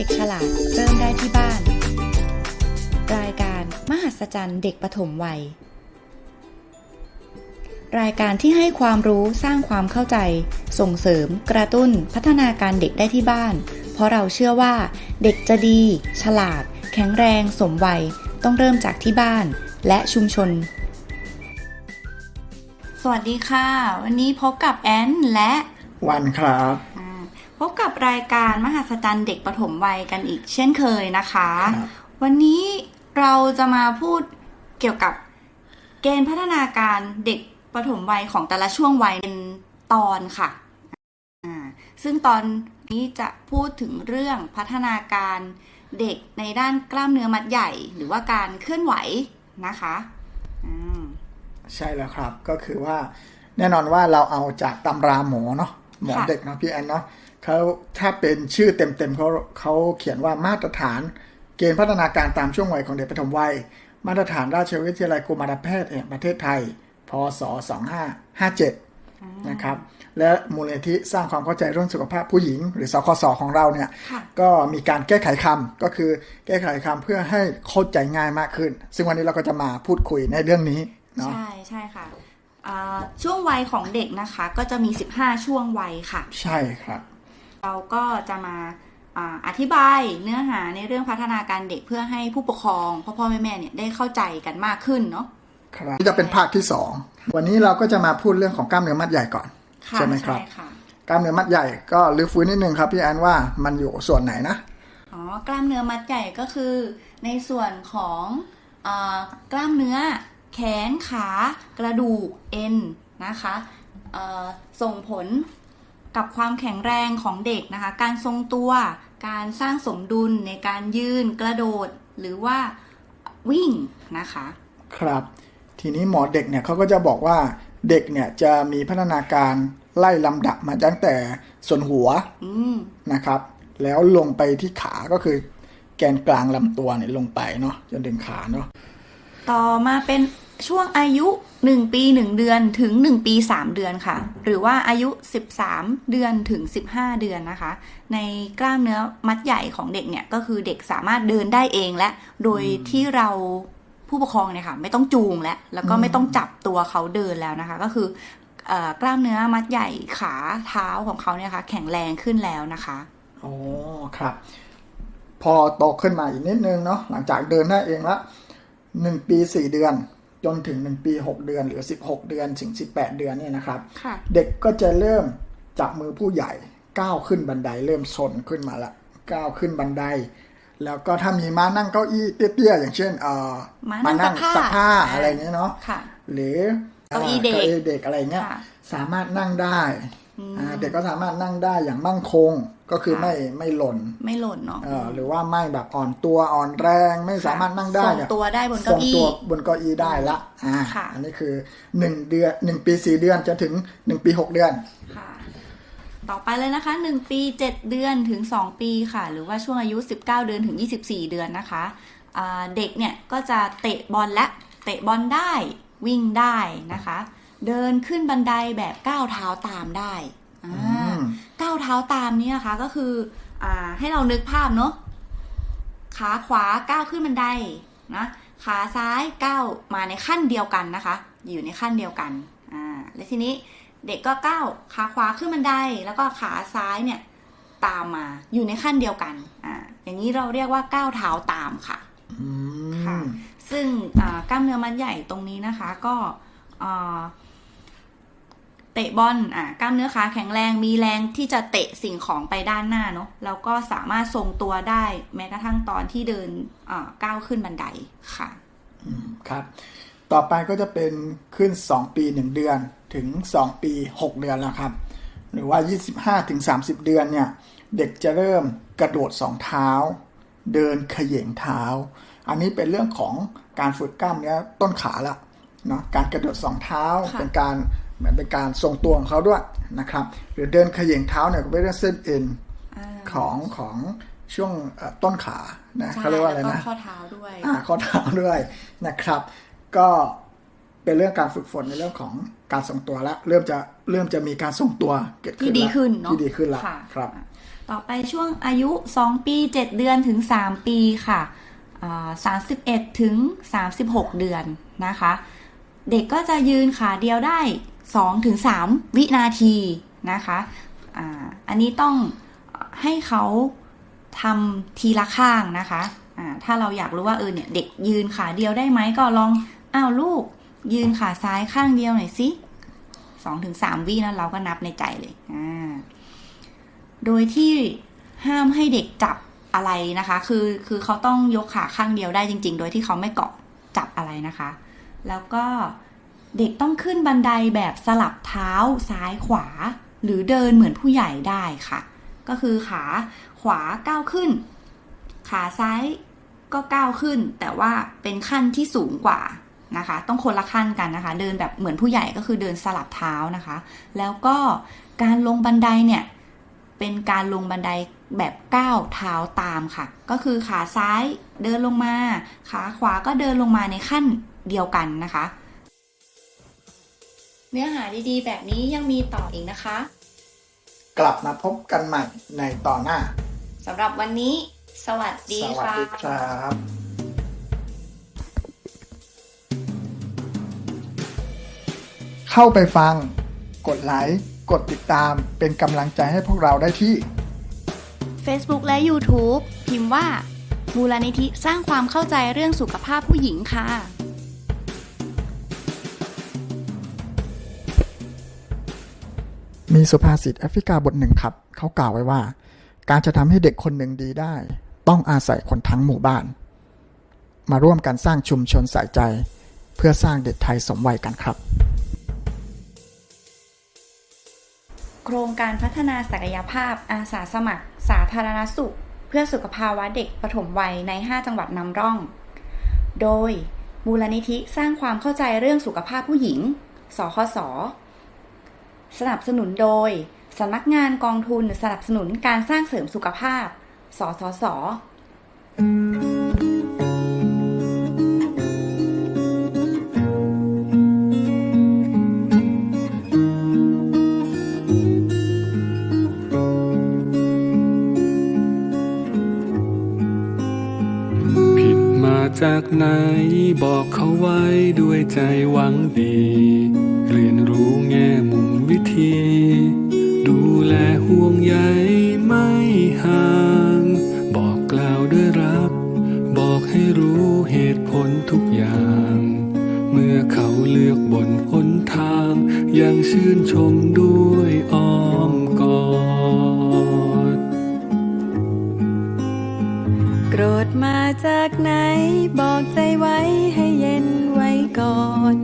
เด็กฉลาดเริ่มได้ที่บ้าน รายการมหัศจรรย์เด็กปฐมวัย รายการที่ให้ความรู้สร้างความเข้าใจ ส่งเสริม กระตุ้น พัฒนาการเด็กได้ที่บ้าน เพราะเราเชื่อว่า เด็กจะดี ฉลาด แข็งแรง สมวัย ต้องเริ่มจากที่บ้าน และชุมชน สวัสดีค่ะ วันนี้พบกับแอนและ วันครับอ่า พบกับรายการมหัศจรรย์เด็กปฐมวัยกันอีกเช่นเคยนะคะครับวันนี้เราจะมาพูดเกี่ยวกับเกณฑ์พัฒนาการเด็กปฐมวัยของแต่ละช่วงวัยเป็นตอนค่ะอ่าซึ่งตอนนี้จะพูดถึงเรื่องพัฒนาการเด็กในด้านกล้ามเนื้อมัดใหญ่ หรือว่าการเคลื่อนไหวนะคะอืมใช่แล้วครับก็คือว่าแน่นอนว่าเราเอาจากตำราหมอเนาะหมอค่ะเด็กเนาะพี่แอนเนาะ เขาถ้าเป็นชื่อเต็มๆเขาเขาเขียนว่ามาตรฐานเกณฑ์พัฒนาการตามช่วงวัยของเด็กปฐมวัย มาตรฐานราชวิทยาลัยกุมารแพทย์แห่งประเทศไทย พศ 2557 นะครับ และมูลนิธิสร้างความเข้าใจเรื่องสุขภาพผู้หญิง หรือสคสของเราเนี่ยค่ะก็มีการแก้ไขคำก็คือแก้ไขคำเพื่อให้เข้าใจง่ายมากขึ้น ซึ่งวันนี้เราก็จะมาพูดคุยในเรื่องนี้เนาะใช่ใช่ค่ะอ่าช่วงวัยของเด็กนะคะ ก็จะมี 15 ช่วงวัยค่ะ ใช่ครับ เราก็จะมาอาอธิบายเนื้อหาในเรื่องพัฒนาการเด็กเพื่อให้ผู้ปกครองพ่อพ่อแม่แม่เนี่ยได้เข้าใจกันมากขึ้นเนาะครับนี่จะเป็นภาคที่ 2 วันนี้เราก็จะมาพูดเรื่องของกล้ามเนื้อมัดใหญ่ก่อนค่ะใช่ไหมครับใช่ค่ะกล้ามเนื้อมัดใหญ่ก็รื้อฟื้นนิดนึงครับพี่แอนว่ามันอยู่ส่วนไหนนะอ๋อกล้ามเนื้อมัดใหญ่ก็คือ ในส่วนของอากล้ามเนื้อ แขนขากระดูกเอ็นนะคะเอ่อส่งผล กับความแข็งแรงของเด็กนะคะ การทรงตัว การสร้างสมดุลในการยืนกระโดดหรือว่าวิ่งนะคะ ครับ ทีนี้หมอเด็กเนี่ยเขาก็จะบอกว่าเด็กเนี่ยจะมีพัฒนาการไล่ลำดับมาตั้งแต่ส่วนหัวอืมนะครับ แล้วลงไปที่ขาก็คือ แกนกลางลำตัวเนี่ยลงไปเนาะจนถึงขาเนาะต่อมาเป็นช่วงอายุ 1 ปี 1 เดือนถึง 1 ปี 3 เดือนค่ะ หรือว่าอายุ 13 เดือนถึง 15 เดือนนะคะ ในกล้ามเนื้อมัดใหญ่ของเด็กเนี่ยก็คือเด็กสามารถเดินได้เองและ โดยที่เราผู้ปกครองเนี่ยค่ะ ไม่ต้องจูงและแล้วก็ไม่ต้องจับตัวเขาเดินแล้วนะคะ ก็คือเอ่อกล้ามเนื้อมัดใหญ่ขาเท้าของเขาเนี่ยค่ะ แข็งแรงขึ้นแล้วนะคะอ๋อครับ พอโตขึ้นมาอีกนิดนึงเนาะหลังจากเดินได้เองละหนึ่งปีสี่เดือน จนถึงหนึ่งปีหกเดือนหรือสิบหกเดือนถึงสิบแปดเดือนเนี่ยนะครับค่ะเด็กก็จะเริ่มจับมือผู้ใหญ่ก้าวขึ้นบันไดเริ่มซนขึ้นมาละก้าวขึ้นบันได แล้วก็ถ้ามีม้านั่งเก้าอี้เตี้ยๆอย่างเช่นเอ่อม้านั่งซักผ้าซักผ้าอะไรเนี้ยเนาะค่ะหรือเก้าอี้เด็กเก้าอี้เด็กอะไรเงี้ยค่ะสามารถนั่งได้อืมอ่า เด็กก็สามารถนั่งได้อย่างมั่งคงก็คือค่ะไม่ไม่หล่น ไม่หล่นเนาะเอ่อหรือว่าไม่แบบอ่อนตัวอ่อนแรงไม่สามารถนั่งได้ทรงเนี่ยตัวได้บนทรเก้างอี้ตัวบนเก้าอี้ได้ละอ่าค่ะอันนี้คือหนึ่งเดือนหนึ่งปีสี่เดือนจนถึงหนึ่งปีหกเดือนค่ะต่อไปเลยนะคะ 1 ปี 7 เดือนถึง 2 ปีค่ะ หรือว่าช่วงอายุ 19 เดือนถึง 24 เดือนนะคะอ่าเด็กเนี่ยก็จะเตะบอลและเตะบอลได้วิ่งได้นะคะ เดินขึ้นบันไดแบบก้าวเท้าตามได้อ่ามก้าวเท้าตามนี่นะคะก็คืออ่าให้เรานึกภาพเนาะขาขวาก้าวขึ้นบันไดนะขาซ้ายก้าวมาในขั้นเดียวกันนะคะ อยู่ในขั้นเดียวกันอ่าและทีนี้เด็กก็ก้าวขาขวาขึ้นบันได แล้วก็ขาซ้ายเนี่ยตามมาอยู่ในขั้นเดียวกันอ่าอย่างนี้เราเรียกว่าก้าวเท้าตามค่ะอืค่ะมซึ่งอ่ากล้ามเนื้อมัดใหญ่ตรงนี้นะคะ ก็อ่า เตะบอลอ่ากล้ามเนื้อขาแข็งแรงมีแรงที่จะเตะสิ่งของไปด้านหน้าเนาะแล้วก็สามารถทรงตัวได้แม้กระทั่งตอนที่เดินอ่าก้าวขึ้นบันไดค่ะครับ ต่อไปก็จะเป็นขึ้น 2 ปี 1 เดือนถึง 2 ปี 6 เดือนแล้วครับ หรือว่า 25ถึง30 เดือนเนี่ยเด็กจะเริ่มกระโดดสองเท้า เดินเขย่งเท้า อันนี้เป็นเรื่องของการฝึกกล้ามเนื้อต้นขาละเนาะการกระโดดสองเท้าค่ะเป็นการ เหมือนเป็นการทรงตัวของเขาด้วยนะครับ หรือเดินเขย่งเท้าเนี่ยก็เป็นเรื่องเส้นเอ็นอ่าของของช่วงเอ่อต้นขานะใช่เขาเรียกว่าอะไรแล้วก็นะข้อเท้าด้วยอ่าข้อเท้าด้วยนะครับ ก็เเป็นเรื่องการฝึกฝนในเรื่องของการทรงตัวแล้วเริ่มจะเริ่มจะมีการทรงตัวเกิดขึ้ที่นดีแล้วขึ้นเนาะที่ดีขึ้นแล้วค่ะครับ ต่อไปช่วงอายุ 2 ปี 7 เดือนถึง 3 ปีค่ะอ่า31ถึง36เดือนนะคะ เด็กก็จะยืนขาเดียวได้2ถึง3วินาทีนะคะออันนี้ต้องให้เขาทำทีละข้างนะคะถ้าเราอยากรู้ว่าเออเนี่ยเด็กยืนขาเดียวได้ไหมก็ลองอ้าวลูก ยืนขาซ้ายข้างเดียวหน่อยสิสองถึงสามวินะเราก็นับในใจเลยอ่าโดยที่ห้ามให้เด็กจับอะไรนะคะ คือคือเขาต้องยกขาข้างเดียวได้จริง ๆ โดยที่เขาไม่เกาะจับอะไรนะคะ แล้วก็เด็กต้องขึ้นบันไดแบบสลับเท้าซ้ายขวา หรือเดินเหมือนผู้ใหญ่ได้ค่ะ ก็คือขาขวาก้าวขึ้น ขาซ้ายก็ก้าวขึ้น แต่ว่าเป็นขั้นที่สูงกว่านะคะ ต้องคนละขั้นกันนะคะ เดินแบบเหมือนผู้ใหญ่ก็คือเดินสลับเท้านะคะ แล้วก็การลงบันไดเนี่ยเป็นการลงบันไดแบบก้าวเท้าตามค่ะ ก็คือขาซ้ายเดินลงมา ขาขวาก็เดินลงมาในขั้น เดียวกันนะคะ เนื้อหาดีๆ แบบนี้ยังมีต่ออีกนะคะ กลับมาพบกันใหม่ในตอนหน้า สำหรับวันนี้ สวัสดีสวัสค่ะ ดีครับเข้าไปฟัง กดไลค์กดติดตามเป็นกำลังใจให้พวกเราได้ที่ Facebook และ YouTube พิมพ์ว่า มูลนิธิสร้างความเข้าใจเรื่องสุขภาพผู้หญิงค่ะ มีสุภาษิตแอฟริกาบทหนึ่งครับ เขากล่าวไว้ว่า การจะทำให้เด็กคนหนึ่งดีได้ ต้องอาศัยคนทั้งหมู่บ้าน มาร่วมกันสร้างชุมชนใส่ใจ เพื่อสร้างเด็กไทยสมวัยกันครับ โครงการพัฒนาศักยภาพอาสาสมัคร สาธารณสุข เพื่อสุขภาวะเด็กปฐมวัยใน 5 จังหวัดนำร่อง โดยมูลนิธิสร้างความเข้าใจเรื่องสุขภาพผู้หญิง สคส สนับสนุนโดยสำนักงานกองทุนสนับสนุนการสร้างเสริมสุขภาพ สสส ผิดมาจากไหนบอกเขาไว้ด้วยใจหวังดี เรียนรู้แง่มุมีดูแลห่วงใยไม่ห่าง บอกกล่าวด้วยรักบอกให้รู้เหตุผลทุกอย่าง เมื่อเขาเลือกบนหนทาง ยังชื่นชมด้วยอ้อมกอด โกรธมาจากไหน บอกใจไว้ให้เย็นไว้ก่อน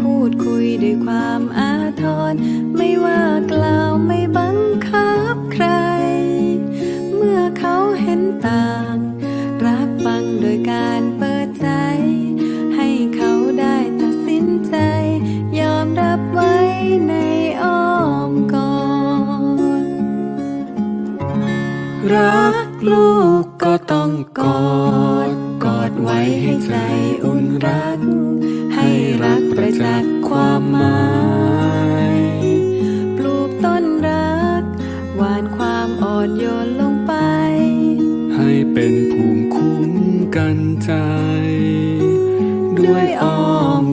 พูดคุยด้วยความอ ร ไม่ว่ากล่าวไม่บังคับใคร เมื่อเขาเห็นต่าง รับฟังโดยการเปิดใจ ให้เขาได้ตัดสินใจ ยอมรับไว้ในอ้อมกอดรักลูกก็ต้องกอด กอดไว้ให้ใจอุ่นรักให้รัก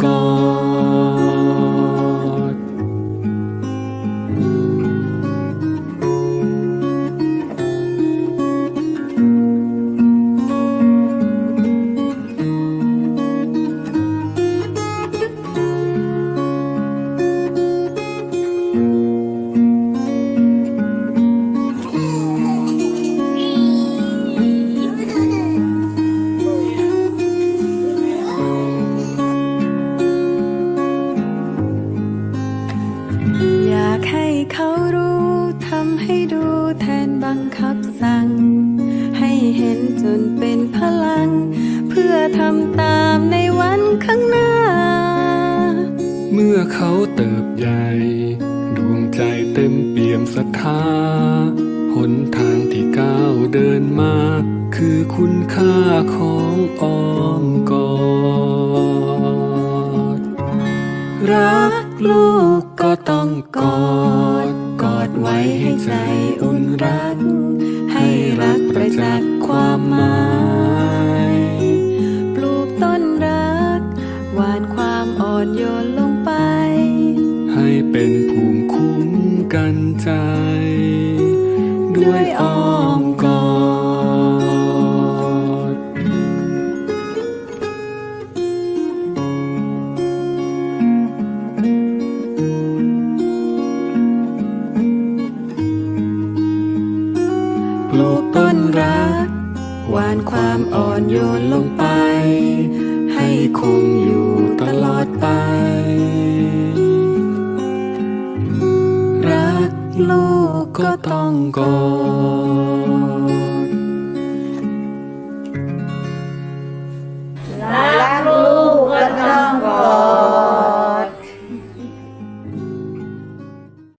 อ ทำตามในวันข้างหน้า เมื่อเขาเติบใหญ่ ดวงใจเต็มเปี่ยมศรัทธาหนทางที่ก้าวเดินมา คือคุณค่าของอ้อมกอด รักลูกก็ต้องกอด กอดไว้ให้ใจอุ่นรัก ให้รักประจักษ์ความ ด้วยอ้อมกอด ปลูกต้นรัก หวานความอ่อนโยนลงไป ให้คุ้ม